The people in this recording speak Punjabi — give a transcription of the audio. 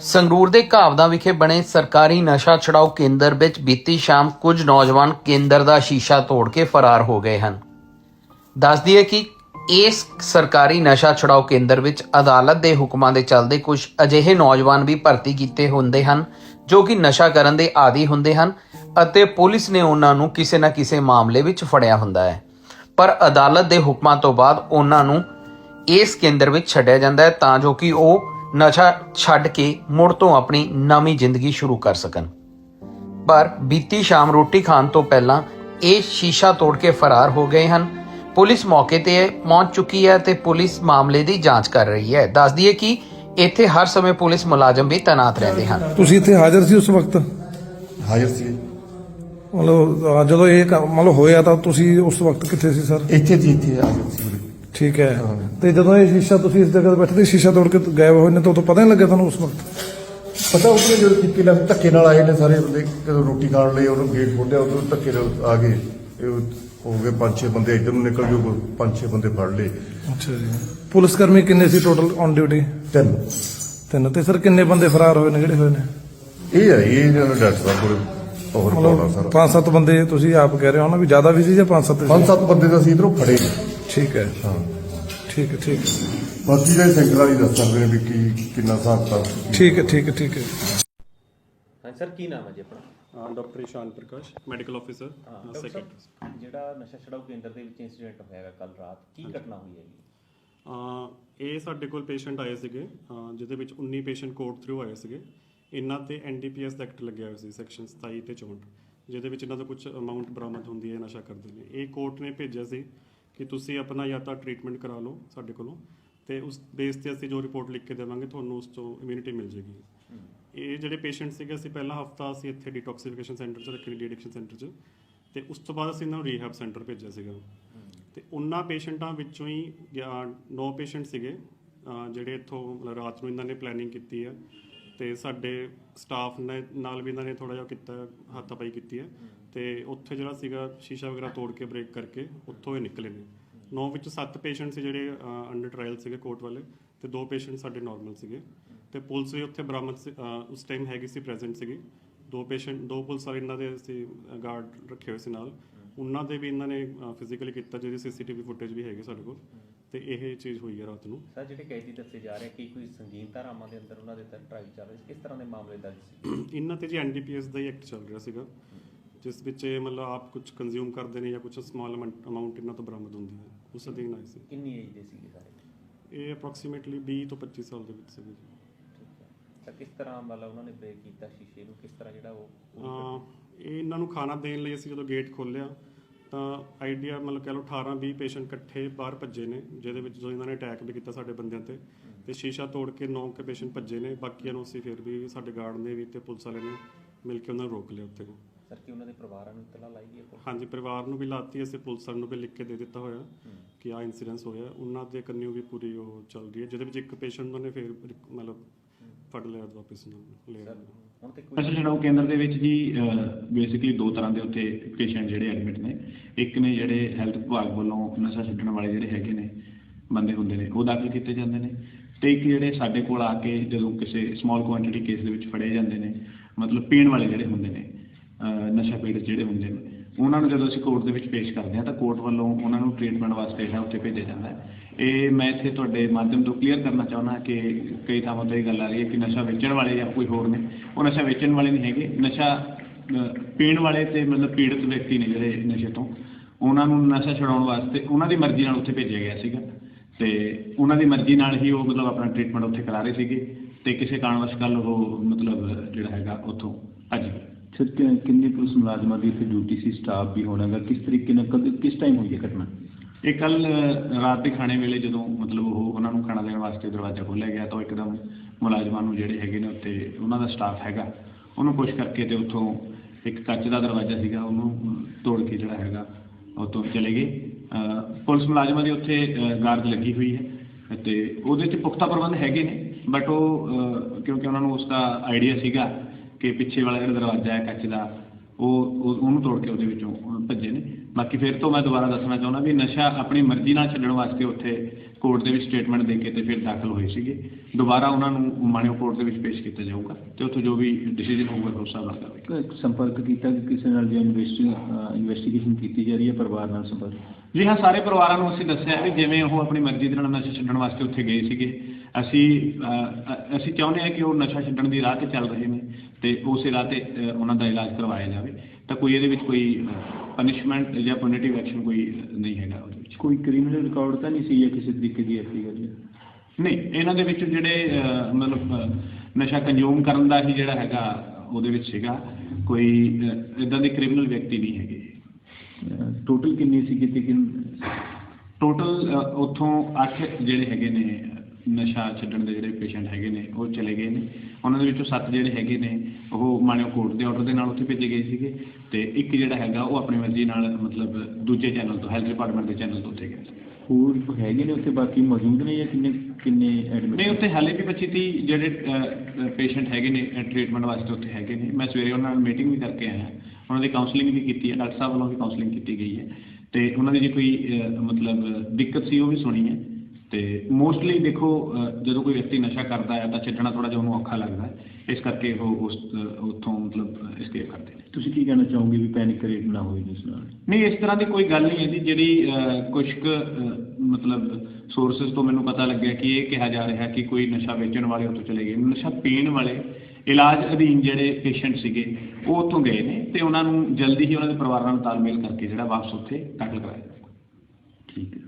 ਸੰਗਰੂਰ ਦੇ ਘਾਵਦਾ ਵਿਖੇ ਬਣੇ ਸਰਕਾਰੀ ਨਸ਼ਾ ਛੁਡਾਊ ਕੇਂਦਰ ਵਿੱਚ ਬੀਤੀ ਸ਼ਾਮ ਕੁਝ ਨੌਜਵਾਨ ਕੇਂਦਰ ਦਾ ਸ਼ੀਸ਼ਾ ਤੋੜ ਕੇ ਫਰਾਰ ਹੋ ਗਏ ਹਨ। ਦੱਸ ਦਈਏ ਕਿ ਇਸ ਸਰਕਾਰੀ ਨਸ਼ਾ ਛੁਡਾਊ ਕੇਂਦਰ ਵਿੱਚ ਅਦਾਲਤ ਦੇ ਹੁਕਮਾਂ ਦੇ ਚੱਲਦੇ ਕੁਝ ਅਜਿਹੇ ਨੌਜਵਾਨ ਵੀ ਭਰਤੀ ਕੀਤੇ ਹੁੰਦੇ ਹਨ, ਜੋ ਕਿ ਨਸ਼ਾ ਕਰਨ ਦੇ ਆਦੀ ਹੁੰਦੇ ਹਨ ਅਤੇ ਪੁਲਿਸ ਨੇ ਉਹਨਾਂ ਨੂੰ ਕਿਸੇ ਨਾ ਕਿਸੇ ਮਾਮਲੇ ਵਿੱਚ ਫੜਿਆ ਹੁੰਦਾ ਹੈ। ਪਰ ਅਦਾਲਤ ਦੇ ਹੁਕਮਾਂ ਤੋਂ ਬਾਅਦ ਉਹਨਾਂ ਨੂੰ ਇਸ ਕੇਂਦਰ ਵਿੱਚ ਛੱਡਿਆ ਜਾਂਦਾ ਹੈ ਤਾਂ ਜੋ ਕਿ ਉਹ ਨਸ਼ਾ ਛੱਡ ਕੇ ਮੁੜ ਤੋਂ ਆਪਣੀ ਨਵੀਂ ਜ਼ਿੰਦਗੀ ਸ਼ੁਰੂ ਕਰ ਸਕਣ। ਪਰ ਬੀਤੀ ਸ਼ਾਮ ਰੋਟੀ ਖਾਣ ਤੋਂ ਪਹਿਲਾਂ ਇਹ ਸ਼ੀਸ਼ਾ ਤੋੜ ਕੇ ਫਰਾਰ ਹੋ ਗਏ ਹਨ। ਪੁਲਿਸ ਮੌਕੇ ਤੇ ਪਹੁੰਚ ਚੁੱਕੀ ਹੈ ਤੇ ਪੁਲਿਸ ਮਾਮਲੇ ਦੀ ਜਾਂਚ ਕਰ ਰਹੀ ਹੈ। ਦੱਸ ਦਈਏ ਕਿ ਇੱਥੇ ਹਰ ਸਮੇਂ ਪੁਲਿਸ ਮੁਲਾਜ਼ਮ ਵੀ ਤੈਨਾਤ ਰਹਿੰਦੇ ਹਨ। ਤੁਸੀਂ ਇੱਥੇ ਹਾਜ਼ਰ ਸੀ ਉਸ ਵਕਤ? ਹਾਜ਼ਰ ਸੀ। ਮਤਲਬ ਜਦੋਂ ਇਹ ਕੰਮ- ਮਤਲਬ ਹੋਇਆ ਤਾਂ ਤੁਸੀਂ ਉਸ ਵਕਤ ਕਿੱਥੇ ਸੀ ਸਰ? ਇੱਥੇ ਜੀ ਇੱਥੇ ਹਾਜ਼ਰ ਸੀ। ਠੀਕ ਹੈ। ਤੇ ਜਦੋਂ ਇਹ ਸ਼ੀਸ਼ਾ ਤੁਸੀਂ ਇਸ ਜਗ੍ਹਾ ਤੇ ਬੈਠੇ ਸੀ ਸ਼ੀਸ਼ਾ ਤੋੜ ਕੇ ਗਾਇਬ ਹੋਏ ਨੇ ਤਾਂ ਉਦੋਂ ਪਤਾ ਨਹੀਂ ਲੱਗਿਆ ਤੁਹਾਨੂੰ ਉਸ ਵਕਤ। ਪਤਾ ਉਸਨੇ ਜਦੋਂ ਤੀਕੇ ਨਾਲ ਧੱਕੇ ਨਾਲ ਆਏ ਨੇ ਸਾਰੇ ਬੰਦੇ ਜਦੋਂ ਰੋਟੀ ਖਾਣ ਲਈ ਉਹਨੂੰ ਗੇਟ ਖੋਲ੍ਹਿਆ ਉਦੋਂ ਧੱਕੇ ਨਾਲ ਆ ਗਏ। ਇਹ ਹੋ ਗਏ ਪੰਜ ਛੇ ਬੰਦੇ ਇੱਧਰ ਨੂੰ ਨਿਕਲ ਗਏ ਪੰਜ ਛੇ ਬੰਦੇ ਫੜ ਲਏ। ਅੱਛਾ ਜੀ। ਪੁਲਿਸ ਕਰਮੀ ਕਿੰਨੇ ਸੀ ਟੋਟਲ ਔਨ ਡਿਊਟੀ ਤਿੰਨ। ਤਿੰਨ। ਤੇ ਸਰ ਕਿੰਨੇ ਬੰਦੇ ਫਰਾਰ ਹੋਏ ਨੇ ਜਿਹੜੇ ਹੋਏ ਨੇ? ਇਹ ਹੈ ਇਹ ਜਿਹੜਾ ਡਾਕਟਰ ਸਾਹਿਬ ਕੋਲ ਹੋਰ ਮਤਲਬ ਸਾਰਾ। ਪੰਜ ਸੱਤ ਬੰਦੇ ਤੁਸੀਂ ਆਪ ਕਹਿ ਰਹੇ ਹੋ ਨਾ ਵੀ ਜ਼ਿਆਦਾ ਵੀ ਸੀ ਜਾਂ ਪੰਜ ਸੱਤ ਪੰਜ ਸੱਤ ਬੰਦੇ ਤਾਂ ਅਸੀਂ ਇਧਰੋਂ ਫੜੇ ਨੇ। ਠੀਕ ਹੈ। ਹਾਂ। ਠੀਕ ਹੈ ਠੀਕ ਹੈ। ਬਾਕੀ ਦੇ ਸੈਂਟਰ ਵਾਲੀ ਦੱਸ ਸਕਦੇ ਨੇ ਵੀ ਕੀ ਕਿੰਨਾ ਹਿਸਾਬ ਤਾਂ ਠੀਕ ਹੈ ਠੀਕ ਹੈ ਠੀਕ ਹੈ। ਹਾਂ ਸਰ ਕੀ ਨਾਮ ਹੈ ਜੀ ਆਪਣਾ? Doctor Ishan Prakash medical officer secretary ਜਿਹੜਾ ਨਸ਼ਾ ਛਡਾਊ ਕੇਂਦਰ ਦੇ ਵਿੱਚ ਇੰਸੀਡੈਂਟ ਹੋਇਆਗਾ ਕੱਲ ਰਾਤ ਕੀ ਘਟਨਾ ਹੋਈ ਹੈ ਜੀ? ਇਹ ਸਾਡੇ ਕੋਲ ਪੇਸ਼ੈਂਟ ਆਏ ਸੀਗੇ ਅਹ ਜਿਹਦੇ ਵਿੱਚ 19 ਪੇਸ਼ੈਂਟ ਕੋਰਟ ਥਰੂ ਆਏ ਸੀਗੇ। ਇਹਨਾਂ ਤੇ ਐਨਡੀਪੀਐਸ ਦਾ ਐਕਟ ਲੱਗਿਆ ਹੋਇਆ ਸੀ ਸੈਕਸ਼ਨ 27 ਤੇ 64 ਜਿਹਦੇ ਵਿੱਚ ਇਹਨਾਂ ਦਾ ਕੁਝ ਅਮਾਉਂਟ ਬਰਾਮਦ ਹੁੰਦੀ ਹੈ ਨਸ਼ਾ ਕਰਦੇ ਨੇ। ਇਹ ਕੋਰਟ ਨੇ ਭੇਜਿਆ ਸੀ ਕਿ ਤੁਸੀਂ ਆਪਣਾ ਜਾਂ ਤਾਂ ਟ੍ਰੀਟਮੈਂਟ ਕਰਾ ਲਓ ਸਾਡੇ ਕੋਲੋਂ ਤੇ ਉਸ ਬੇਸ ਤੇ ਅਸੀਂ ਜੋ ਰਿਪੋਰਟ ਲਿਖ ਕੇ ਦੇਵਾਂਗੇ ਤੁਹਾਨੂੰ ਉਸ ਤੋਂ ਇਮਿਊਨਿਟੀ ਮਿਲ ਜੇਗੀ ਇਹ ਜਿਹੜੇ ਪੇਸ਼ੈਂਟ ਸੀਗੇ ਅਸੀਂ ਪਹਿਲਾ ਹਫਤਾ ਅਸੀਂ ਇੱਥੇ ਡੀਟੌਕਸੀਫਿਕੇਸ਼ਨ ਸੈਂਟਰ 'ਚ ਰੱਖੇ ਡੀ ਐਡਿਕਸ਼ਨ ਸੈਂਟਰ 'ਚ ਤੇ ਉਸ ਤੋਂ ਬਾਅਦ ਅਸੀਂ ਇਹਨਾਂ ਨੂੰ ਰੀਹੈਬ ਸੈਂਟਰ ਭੇਜਿਆ ਸੀਗਾ। ਤੇ ਉਹਨਾਂ ਪੇਸ਼ੈਂਟਾਂ ਵਿੱਚੋਂ ਹੀ 9 ਪੇਸ਼ੈਂਟ ਸੀਗੇ ਜਿਹੜੇ ਇੱਥੋਂ ਮਤਲਬ ਰਾਤ ਨੂੰ ਇਹਨਾਂ ਨੇ ਪਲੈਨਿੰਗ ਕੀਤੀ ਹੈ ਤੇ ਸਾਡੇ ਸਟਾਫ ਨੇ ਨਾਲ ਵੀ ਇਹਨਾਂ ਨੇ ਥੋੜਾ ਜਿਹਾ ਕੀਤਾ ਹੱਥਾਪਾਈ ਕੀਤੀ ਹੈ। ਤੇ ਉੱਥੇ ਜਿਹੜਾ ਸੀਗਾ ਸ਼ੀਸ਼ਾ ਵਗੈਰਾ ਤੋੜ ਕੇ ਬ੍ਰੇਕ ਕਰਕੇ ਉੱਥੋਂ ਇਹ ਨਿਕਲੇ ਨੇ। 9 ਵਿੱਚ 7 ਪੇਸ਼ੈਂਟ ਸੀ ਜਿਹੜੇ ਅੰਡਰ ਟ੍ਰਾਇਲ ਸੀਗੇ ਕੋਰਟ ਵਾਲੇ ਤੇ ਦੋ ਪੇਸ਼ੈਂਟ ਸਾਡੇ ਨਾਰਮਲ ਸੀਗੇ। ਤੇ ਪੁਲਿਸ ਵੀ ਉੱਥੇ ਬਰਾਮਦ ਸੀ- ਉਸ ਟਾਈਮ ਹੈਗੀ ਸੀ ਪ੍ਰੈਜ਼ੈਂਟ ਸੀਗੀ। ਦੋ ਪੇਸ਼ੈਂਟ ਦੋ ਪੁਲਿਸ ਵਾਲੇ ਇਹਨਾਂ ਦੇ ਅਸੀਂ ਗਾਰਡ ਰੱਖੇ ਹੋਏ ਸੀ ਨਾਲ। ਉਹਨਾਂ ਦੇ ਵੀ ਇਹਨਾਂ ਨੇ ਫਿਜ਼ੀਕਲੀ ਕੀਤਾ ਜਿਹਦੀ ਸੀਸੀਟੀਵੀ ਫੁਟੇਜ ਵੀ ਹੈਗੀ ਸਾਡੇ ਕੋਲ। ਤੇ ਇਹ ਚੀਜ਼ ਹੋਈ ਹੈ ਰਾਤ ਨੂੰ। ਸਰ ਜਿਹੜੇ ਕੈਦੀ ਦੱਸੇ ਜਾ ਰਹੇ ਕਿ ਕੋਈ ਸੰਗੀਨ ਧਾਰਾਵਾਂ ਦੇ ਅੰਦਰ ਉਹਨਾਂ ਦੇ ਤਹਿਤ ਟਰਾਇਲ ਚੱਲ ਰਹੀ ਸੀ? ਕਿਸ ਤਰ੍ਹਾਂ ਦੇ ਮਾਮਲੇ ਦਰਜ ਸੀ? ਇਹਨਾਂ ਤੇ ਜੀ ਐਨਡੀਪੀਐਸ ਦਾ ਹੀ ਐਕਟ ਚੱਲ ਰਿਹਾ ਸੀਗਾ। ਜਿਸ ਵਿੱਚ ਇਹ ਮਤਲਬ ਆਪ ਕੁਝ ਕੰਜ਼ਿਊਮ ਕਰਦੇ ਨੇ ਜਾਂ ਕੁਝ ਸਮਾਲ ਅਮਾਉਂਟ ਇਹਨਾਂ ਤੋਂ ਬਰਾਮਦ ਹੁੰਦੀ ਹੈ। ਉਸ ਅਧੀਨ ਆਈ ਸੀ। ਕਿੰਨੀ ਏਜ ਦੇ ਸੀਗੇ ਸਾਰੇ? ਇਹ ਅਪਰੋਕਸੀਮੇਟਲੀ 20 ਤੋਂ 25 ਸਾਲ ਦੇ ਵਿੱਚ ਸੀਗੇ ਜੀ। ਤਾਂ ਕਿਸ ਤਰ੍ਹਾਂ ਮਤਲਬ ਉਹਨਾਂ ਨੇ ਬ੍ਰੇਕ ਕੀਤਾ ਸ਼ੀਸ਼ੇ ਨੂੰ? ਕਿਸ ਤਰ੍ਹਾਂ ਜਿਹੜਾ ਉਹ ਅਹ ਇਹ ਇਹਨਾਂ ਨੂੰ ਖਾਣਾ ਦੇਣ ਲਈ ਅਸੀਂ ਜਦੋਂ ਗੇਟ ਖੋਲ੍ਹਿਆ ਤਾਂ ਆਈਡੀਆ ਮਤਲਬ ਕਹ ਲਓ 18 20 ਪੇਸ਼ੈਂਟ ਇਕੱਠੇ ਬਾਹਰ ਭੱਜੇ ਨੇ ਜਿਹਦੇ ਵਿੱਚ ਜਦੋਂ ਇਹਨਾਂ ਨੇ ਅਟੈਕ ਵੀ ਕੀਤਾ ਸਾਡੇ ਬੰਦਿਆਂ ਤੇ ਤੇ ਸ਼ੀਸ਼ਾ ਤੋੜ ਕੇ 9 ਕੇ ਪੇਸ਼ੈਂਟ ਭੱਜੇ ਨੇ। ਬਾਕੀਆਂ ਨੂੰ ਅਸੀਂ ਫਿਰ ਵੀ ਸਾਡੇ ਗਾਰਡ ਨੇ ਵੀ ਤੇ ਪੁਲਿਸ ਵਾਲੇ ਨੇ ਮਿਲ ਕੇ ਉਹਨਾਂ ਨੂੰ ਰੋਕ ਲਿਆ ਉੱਥੇ। ਸਰ ਕੀ ਉਹਨਾਂ ਦੇ ਪਰਿਵਾਰਾਂ ਨੂੰ ਇਤਲਾ ਲਾਈ ਗਈ ਹੈ ਹਾਂਜੀ ਪਰਿਵਾਰ ਨੂੰ ਵੀ ਲਾਤੀ ਅਸੀਂ ਪੁਲਿਸ ਵਾਲਿਆਂ ਨੂੰ ਵੀ ਲਿਖ ਕੇ ਦੇ ਦਿੱਤਾ ਹੋਇਆ ਕਿ ਆਹ ਇਨਸੀਡੈਂਸ ਹੋਇਆ। ਉਹਨਾਂ ਦੇ ਕੰਨਿਓ ਵੀ ਪੂਰੀ ਉਹ ਚੱਲ ਰਹੀ ਹੈ ਜਿਹਦੇ ਵਿੱਚ ਇੱਕ ਪੇਸ਼ੈਂਟ ਨੂੰ ਫਿਰ ਰਿਕ- ਮਤਲਬ ਫੜ ਲਿਆ ਵਾਪਸ ਨੂੰ ਲੈ ਲਿਆ ਹੁਣ ਤੇ ਕੋਈ ਕੇਂਦਰ ਦੇ ਵਿੱਚ ਜੀ ਬੇਸਿਕਲੀ ਦੋ ਤਰ੍ਹਾਂ ਦੇ ਉੱਥੇ ਪੇਸ਼ੈਂਟ ਜਿਹੜੇ ਐਡਮਿਟ ਨੇ। ਇੱਕ ਨੇ ਜਿਹੜੇ ਹੈਲਥ ਵਿਭਾਗ ਵੱਲੋਂ ਨਸ਼ਾ ਛੱਡਣ ਵਾਲੇ ਜਿਹੜੇ ਹੈਗੇ ਨੇ ਬੰਦੇ ਹੁੰਦੇ ਨੇ ਉਹ ਦਾਖਲ ਕੀਤੇ ਜਾਂਦੇ ਨੇ। ਤੇ ਇੱਕ ਜਿਹੜੇ ਸਾਡੇ ਕੋਲ ਆ ਕੇ ਜਦੋਂ ਕਿਸੇ ਸਮਾਲ ਕੁਆਂਟੀਟੀ ਕੇਸ ਦੇ ਵਿੱਚ ਫੜੇ ਜਾਂਦੇ ਨੇ ਮਤਲਬ ਪੀਣ ਵਾਲੇ ਜਿਹੜੇ ਹੁੰਦੇ ਨੇ ਨਸ਼ਾ ਪੀੜਤ ਜਿਹੜੇ ਹੁੰਦੇ ਨੇ, ਉਹਨਾਂ ਨੂੰ ਜਦੋਂ ਅਸੀਂ ਕੋਰਟ ਦੇ ਵਿੱਚ ਪੇਸ਼ ਕਰਦੇ ਹਾਂ ਤਾਂ ਕੋਰਟ ਵੱਲੋਂ ਉਹਨਾਂ ਨੂੰ ਟ੍ਰੀਟਮੈਂਟ ਵਾਸਤੇ ਜਿਹੜਾ ਉੱਥੇ ਭੇਜਿਆ ਜਾਂਦਾ ਹੈ। ਇਹ ਮੈਂ ਇੱਥੇ ਤੁਹਾਡੇ ਮਾਧਿਅਮ ਤੋਂ ਕਲੀਅਰ ਕਰਨਾ ਚਾਹੁੰਦਾ ਕਿ ਕਈ ਥਾਵਾਂ ਤੇ ਇਹ ਗੱਲ ਆ ਰਹੀ ਹੈ ਕਿ ਨਸ਼ਾ ਵੇਚਣ ਵਾਲੇ ਜਾਂ ਕੋਈ ਹੋਰ ਨੇ, ਉਹ ਨਸ਼ਾ ਵੇਚਣ ਵਾਲੇ ਨਹੀਂ ਹੈਗੇ, ਨਸ਼ਾ ਪੀਣ ਵਾਲੇ ਤੇ ਮਤਲਬ ਪੀੜਤ ਵਿਅਕਤੀ ਨੇ ਜਿਹੜੇ ਨਸ਼ੇ ਤੋਂ। ਉਹਨਾਂ ਨੂੰ ਨਸ਼ਾ ਛੁਡਾਉਣ ਵਾਸਤੇ ਉਹਨਾਂ ਦੀ ਮਰਜ਼ੀ ਨਾਲ ਉੱਥੇ ਭੇਜਿਆ ਗਿਆ ਸੀਗਾ। ਤੇ ਉਹਨਾਂ ਦੀ ਮਰਜ਼ੀ ਨਾਲ ਹੀ ਉਹ ਮਤਲਬ ਆਪਣਾ ਟ੍ਰੀਟਮੈਂਟ ਉੱਥੇ ਕਰਾ ਰਹੇ ਸੀਗੇ ਤੇ ਕਿਸੇ ਕਾਰਨਵਸ਼ ਕੱਲ ਉਹ ਮਤਲਬ ਜਿਹੜਾ ਹੈਗਾ ਉੱਥੋਂ ਭੱਜ ਗਏ। ਸਰ ਕਿ- ਕਿੰਨੇ ਪੁਲਿਸ ਮੁਲਾਜ਼ਮਾਂ ਦੀ ਇੱਥੇ ਡਿਊਟੀ ਸੀ ਸਟਾਫ ਵੀ ਹੋਣਾਗਾ? ਕਿਸ ਤਰੀਕੇ ਨਾਲ, ਕਦ, ਕਿਸ ਟਾਈਮ ਹੋਈ ਹੈ ਘਟਨਾ? ਇਹ ਕੱਲ ਰਾਤ ਦੇ ਖਾਣੇ ਵੇਲੇ ਜਦੋਂ ਮਤਲਬ ਉਹ ਉਹਨਾਂ ਨੂੰ ਖਾਣਾ ਦੇਣ ਵਾਸਤੇ ਦਰਵਾਜ਼ਾ ਖੋਲ੍ਹਿਆ ਗਿਆ, ਤਾਂ ਉਹ ਇੱਕਦਮ ਮੁਲਾਜ਼ਮਾਂ ਨੂੰ ਜਿਹੜੇ ਹੈਗੇ ਨੇ ਉੱਤੇ ਉਹਨਾਂ ਦਾ ਸਟਾਫ ਹੈਗਾ, ਉਹਨੂੰ ਪੁਸ਼ ਕਰਕੇ ਤੇ ਉੱਥੋਂ ਇੱਕ ਕੱਚ ਦਾ ਦਰਵਾਜ਼ਾ ਸੀਗਾ, ਉਹਨੂੰ ਤੋੜ ਕੇ ਜਿਹੜਾ ਹੈਗਾ ਉੱਥੋਂ ਚਲੇ ਗਏ। ਪੁਲਿਸ ਮੁਲਾਜ਼ਮਾਂ ਦੀ ਉੱਥੇ ਗਾਰਡ ਲੱਗੀ ਹੋਈ ਹੈ, ਤੇ ਉਹਦੇ 'ਚ ਪੁਖਤਾ ਪ੍ਰਬੰਧ ਹੈਗੇ ਨੇ ਬਟ ਉਹ ਕਿਉਂਕਿ ਉਹਨਾਂ ਨੂੰ ਉਸ ਦਾ ਆਈਡੀਆ ਸੀਗਾ ਕਿ ਪਿੱਛੇ ਵਾਲਾ ਜਿਹੜਾ ਦਰਵਾਜ਼ਾ ਹੈ ਕੱਚ ਦਾ ਉਹ ਉਹ- ਉਹਨੂੰ ਤੋੜ ਕੇ ਉਹਦੇ ਵਿੱਚੋਂ ਭੱਜੇ ਨੇ। ਬਾਕੀ ਫਿਰ ਤੋਂ ਮੈਂ ਦੁਬਾਰਾ ਦੱਸਣਾ ਚਾਹੁੰਦਾ ਵੀ ਨਸ਼ਾ ਆਪਣੀ ਮਰਜ਼ੀ ਨਾਲ ਛੱਡਣ ਵਾਸਤੇ ਉੱਥੇ ਕੋਰਟ ਦੇ ਵਿੱਚ ਸਟੇਟਮੈਂਟ ਦੇ ਕੇ ਤੇ ਫਿਰ ਦਾਖਲ ਹੋਏ ਸੀਗੇ। ਦੁਬਾਰਾ ਉਹਨਾਂ ਨੂੰ ਮਾਣਿਓ ਕੋਰਟ ਦੇ ਵਿੱਚ ਪੇਸ਼ ਕੀਤਾ ਜਾਊਗਾ ਤੇ ਉੱਥੋਂ ਜੋ ਵੀ ਡਿਸੀਜਨ ਹੋਊਗਾ ਉਸ ਹਿਸਾਬ ਨਾਲ ਕਰਾਂਗੇ ਇੱਕ ਸੰਪਰਕ ਕੀਤਾ ਕਿ ਕਿਸੇ ਨਾਲ ਜੇ ਇਨਵੈਸਟੀ ਇਨਵੈਸਟੀਗੇਸ਼ਨ ਕੀਤੀ ਜਾ ਰਹੀ ਹੈ ਪਰਿਵਾਰ ਨਾਲ ਸੰਪਰਕ? ਜੀ ਹਾਂ ਸਾਰੇ ਪਰਿਵਾਰਾਂ ਨੂੰ ਅਸੀਂ ਦੱਸਿਆ ਵੀ ਜਿਵੇਂ ਉਹ ਆਪਣੀ ਮਰਜ਼ੀ ਦੇ ਨਾਲ ਨਸ਼ਾ ਛੱਡਣ ਵਾਸਤੇ ਉੱਥੇ ਗਏ ਸੀਗੇ। ਅਸੀਂ ਅਸੀਂ ਚਾਹੁੰਦੇ ਹਾਂ ਕਿ ਉਹ ਨਸ਼ਾ ਛੱਡਣ ਦੀ ਰਾਹ ਤੇ ਚੱਲ ਰਹੇ ਨੇ। ਤੇ ਉਸੇ ਤੇ ਉਹਨਾਂ ਦਾ ਇਲਾਜ ਕਰਵਾਇਆ ਜਾਵੇ ਤਾਂ ਕੋਈ ਇਹਦੇ ਵਿੱਚ ਕੋਈ ਪਨਿਸ਼ਮੈਂਟ ਜਾਂ ਪੋਨਿਟਿਵ ਐਕਸ਼ਨ ਕੋਈ ਨਹੀਂ ਹੈਗਾ ਉਹਦੇ ਵਿੱਚ। ਕੋਈ ਕ੍ਰਿਮੀਨਲ ਰਿਕਾਰਡ ਤਾਂ ਨਹੀਂ ਸੀ ਜਾਂ ਕਿਸੇ ਤਰੀਕੇ ਦੀ ਐਫਆਈਆਰ ਗੱਲ? ਨਹੀਂ ਇਹਨਾਂ ਦੇ ਵਿੱਚ ਜਿਹੜੇ ਮਤਲਬ ਨਸ਼ਾ ਕੰਜ਼ੂਮ ਕਰਨ ਦਾ ਹੀ ਜਿਹੜਾ ਹੈਗਾ ਉਹਦੇ ਵਿੱਚ ਸੀਗਾ ਕੋਈ ਇਦਾਂ ਦੇ ਕ੍ਰਿਮੀਨਲ ਵਿਅਕਤੀ ਨਹੀਂ ਹੈਗੇ। ਟੋਟਲ ਕਿੰਨੀ ਸੀ ਕਿਤੇ ਕਿੰਨ ਟੋਟਲ ਉੱਥੋਂ 8 ਜਿਹੜੇ ਹੈਗੇ ਨੇ ਨਸ਼ਾ ਛੱਡਣ ਦੇ ਜਿਹੜੇ ਪੇਸ਼ੈਂਟ ਹੈਗੇ ਨੇ ਉਹ ਚਲੇ ਗਏ ਨੇ। ਉਹਨਾਂ ਦੇ ਵਿੱਚੋਂ 7 ਜਿਹੜੇ ਹੈਗੇ ਨੇ ਉਹ ਮਾਣਿਓ ਕੋਰਟ ਦੇ ਆਰਡਰ ਦੇ ਨਾਲ ਉੱਥੇ ਭੇਜੇ ਗਏ ਸੀਗੇ ਤੇ ਇੱਕ ਜਿਹੜਾ ਹੈਗਾ ਉਹ ਆਪਣੀ ਮਰਜ਼ੀ ਨਾਲ ਮਤਲਬ ਦੂਜੇ ਚੈਨਲ ਤੋਂ ਹੈਲਥ ਡਿਪਾਰਟਮੈਂਟ ਦੇ ਚੈਨਲ ਤੋਂ ਉੱਥੇ ਗਿਆ। ਹੋਰ ਹੈਗੇ ਨੇ ਉੱਥੇ ਬਾਕੀ ਮੌਜੂਦ ਨੇ ਜਾਂ ਕਿੰਨੇ ਕਿੰਨੇ ਐਡਮਿਟ ਨਹੀਂ ਉੱਥੇ ਹਾਲੇ ਵੀ 25 ਤੀਹ ਜਿਹੜੇ ਪੇਸ਼ੈਂਟ ਹੈਗੇ ਨੇ ਟ੍ਰੀਟਮੈਂਟ ਵਾਸਤੇ ਉੱਥੇ ਹੈਗੇ ਨੇ। ਮੈਂ ਸਵੇਰੇ ਉਹਨਾਂ ਨਾਲ ਮੀਟਿੰਗ ਵੀ ਕਰਕੇ ਆਇਆ। ਉਹਨਾਂ ਦੀ ਕਾਉਂਸਲਿੰਗ ਵੀ ਕੀਤੀ ਹੈ ਡਾਕਟਰ ਸਾਹਿਬ ਵੱਲੋਂ ਵੀ ਕਾਉਂਸਲਿੰਗ ਕੀਤੀ ਗਈ ਹੈ। ਤੇ ਉਹਨਾਂ ਦੀ ਜੇ ਕੋਈ ਮਤਲਬ ਦਿੱਕਤ ਸੀ ਉਹ ਵੀ ਸੁਣੀ ਹੈ। ਤੇ ਮੋਸਟਲੀ ਦੇਖੋ ਜਦੋਂ ਕੋਈ ਵਿਅਕਤੀ ਨਸ਼ਾ ਕਰਦਾ ਹੈ ਤਾਂ ਛੱਡਣਾ ਥੋੜਾ ਜਿਹਾ ਉਹਨੂੰ ਔਖਾ ਲੱਗਦਾ ਹੈ। ਇਸ ਕਰਕੇ ਉਹ ਉਸ ਉੱਥੋਂ ਮਤਲਬ ਐਸਕੇਪ ਕਰਦੇ ਨੇ। ਤੁਸੀਂ ਕੀ ਕਹਿਣਾ ਚਾਹੋਗੇ ਵੀ ਪੈਨਿਕ ਕ੍ਰੀਏਟ ਨਾ ਹੋਏ ਜਿਸ ਨਾਲ? ਨਹੀਂ ਇਸ ਤਰ੍ਹਾਂ ਦੀ ਕੋਈ ਗੱਲ ਨਹੀਂ ਹੈ ਜੀ ਜਿਹੜੀ ਕੁਛ ਕੁ ਮਤਲਬ ਸੋਰਸਸ ਤੋਂ ਮੈਨੂੰ ਪਤਾ ਲੱਗਿਆ ਕਿ ਇਹ ਕਿਹਾ ਜਾ ਰਿਹਾ ਕਿ ਕੋਈ ਨਸ਼ਾ ਵੇਚਣ ਵਾਲੇ ਉੱਥੋਂ ਚਲੇ ਗਏ ਨਸ਼ਾ ਪੀਣ ਵਾਲੇ ਇਲਾਜ ਅਧੀਨ ਜਿਹੜੇ ਪੇਸ਼ੈਂਟ ਸੀਗੇ ਉਹ ਉੱਥੋਂ ਗਏ ਨੇ ਤੇ ਉਹਨਾਂ ਨੂੰ ਜਲਦੀ ਹੀ ਉਹਨਾਂ ਦੇ ਪਰਿਵਾਰਾਂ ਨਾਲ ਤਾਲਮੇਲ ਕਰਕੇ ਜਿਹੜਾ ਵਾਪਸ ਉੱਥੇ ਦਾਖਲ ਕਰਾਇਆ ਠੀਕ ਹੈ।